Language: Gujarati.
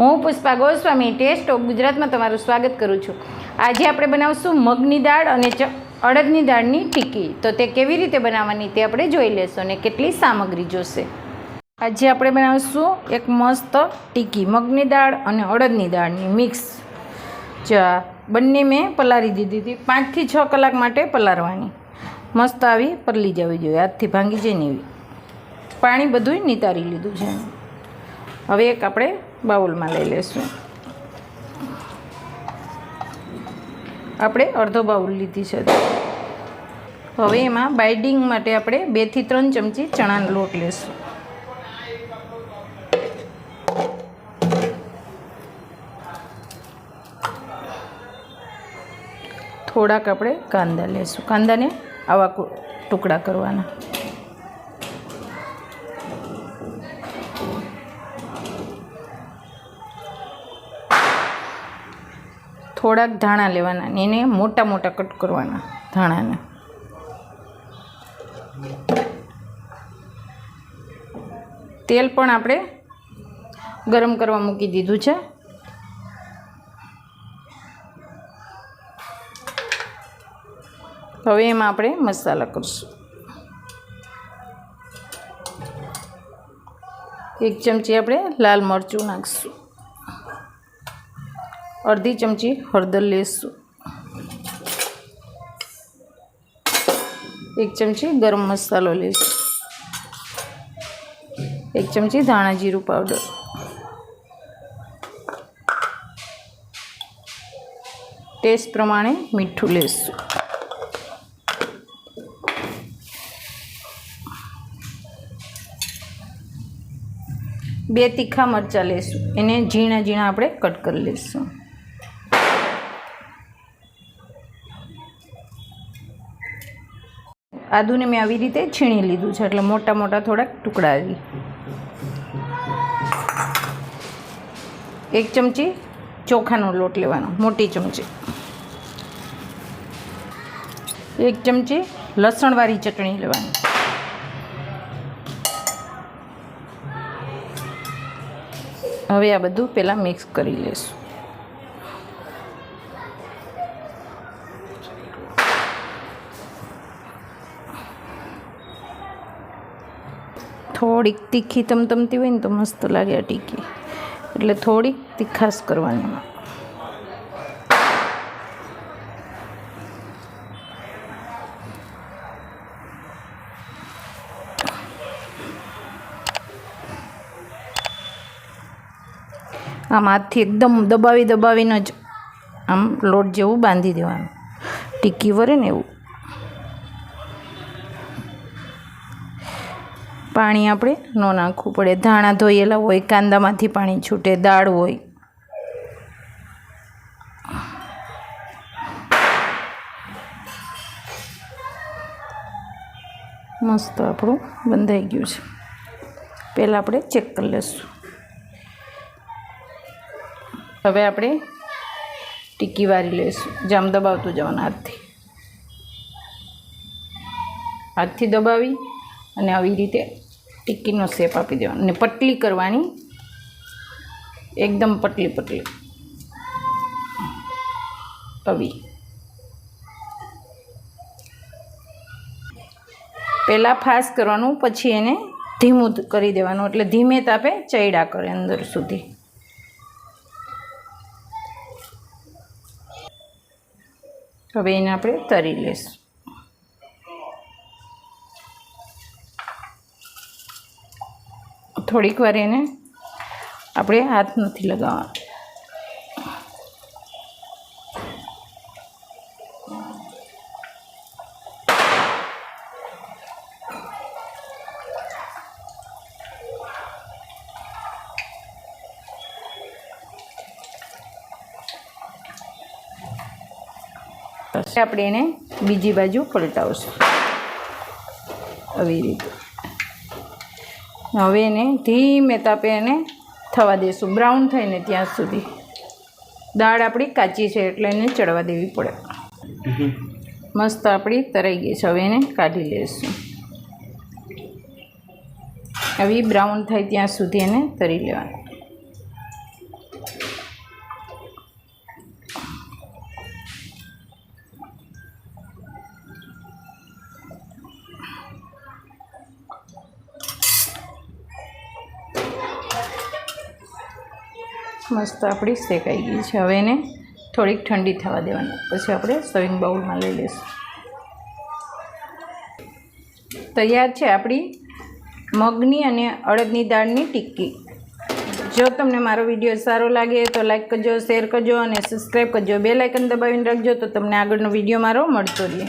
હું પુષ્પા ગોસ્વામી ટેસ્ટ ઓફ ગુજરાતમાં તમારું સ્વાગત કરું છું. આજે આપણે બનાવશું મગની દાળ અને અડદની દાળની ટીકી. તો તે કેવી રીતે બનાવવાની તે આપણે જોઈ લેશું અને કેટલી સામગ્રી જોશે. આજે આપણે બનાવશું એક મસ્ત ટીકી, મગની દાળ અને અડદની દાળની મિક્સ. ચા બંને મેં પલાળી દીધી હતી. પાંચથી છ કલાક માટે પલાળવાની. મસ્ત આવી પરલી જવી જોઈએ, હાથથી ભાંગી જઈને એવી. પાણી બધું નિતારી લીધું છે. હવે એક આપણે બાઉલમાં લઈ લઈશું આપણે અડધો બાઉલ લીધી છે. હવે એમાં બાઇડિંગ માટે આપણે બેથી ત્રણ ચમચી ચણાનો લોટ લેશું. થોડાક આપણે કાંદા લેશું. કાંદાને આવા ટુકડા કરવાના. થોડાક ધાણા લેવાના ને એને મોટા મોટા કટ કરવાના ધાણાને. તેલ પણ આપણે ગરમ કરવા મૂકી દીધું છે. હવે એમાં આપણે મસાલા કરીશું. એક ચમચી આપણે લાલ મરચું નાખીશું. અડધી ચમચી હળદર લેશું. એક ચમચી ગરમ મસાલો લેશું. એક ચમચી ધાણા જીરું પાવડર. ટેસ્ટ પ્રમાણે મીઠું લેશું. બે તીખા મરચાં લેશું. એને ઝીણા ઝીણા આપણે કટ કરી લઈશું આદુને મેં આવી રીતે છીણી લીધું છે, એટલે મોટા મોટા થોડાક ટુકડા આવી. એક ચમચી ચોખાનો લોટ લેવાનો, મોટી ચમચી. એક ચમચી લસણવાળી ચટણી લેવાની. હવે આ બધું પહેલાં મિક્સ કરી લઈશું થોડીક તીખી તમતમતી હોય ને તો મસ્ત લાગે આ ટીકી. એટલે થોડીક તીખાશ કરવાની. આમ હાથથી એકદમ દબાવી દબાવીને જ આમ લોટ જેવું બાંધી દેવાનું. ટીકી વરે ને એવું. પાણી આપણે ન નાખવું પડે. ધાણા ધોયેલા હોય, કાંદામાંથી પાણી છૂટે, દાળ હોય. મસ્ત આપણું બંધાઈ ગયું છે. પહેલાં આપણે ચેક કરી લઈશું. હવે આપણે ટીકી વારી લઈશું. જામ દબાવતું જવાનું હાથથી. હાથથી દબાવી અને આવી રીતે ટિક્કીનો શેપ આપી દેવાનો અને પટલી કરવાની. એકદમ પટલી પતલી આવી પહેલાં ફાસ્ટ કરવાનું, પછી એને ધીમું કરી દેવાનું, એટલે ધીમે તાપે ચૈડા કરે અંદર સુધી. હવે એને આપણે તરી લઈશું થોડીક વાર એને આપણે હાથ નથી લગાવવાનો. આપણે એને બીજી બાજુ પલટાવશું. આવી રીતે. હવે એને ધીમે તાપે એને થવા દઈશું બ્રાઉન થઈને ત્યાં સુધી. દાળ આપણી કાચી છે એટલે એને ચડવા દેવી પડે. મસ્ત આપણી તરાઈ ગઈ છે. હવે એને કાઢી લઈશું આવી બ્રાઉન થાય ત્યાં સુધી એને તરી લેવાનું. મસ્ત આપણી શેકાઈ ગઈ છે. હવે એને થોડીક ઠંડી થવા દેવાની. પછી આપણે સર્વિંગ બાઉલમાં લઈ લઈશું. તૈયાર છે આપણી મગની અને અડદની દાળની ટિક્કી. જો તમને મારો વીડિયો સારો લાગે તો લાઈક કરજો શેર કરજો અને સબસ્ક્રાઈબ કરજો. બે લાઇકન દબાવીને રાખજો તો તમને આગળનો વીડિયો મારો મળતો રહે.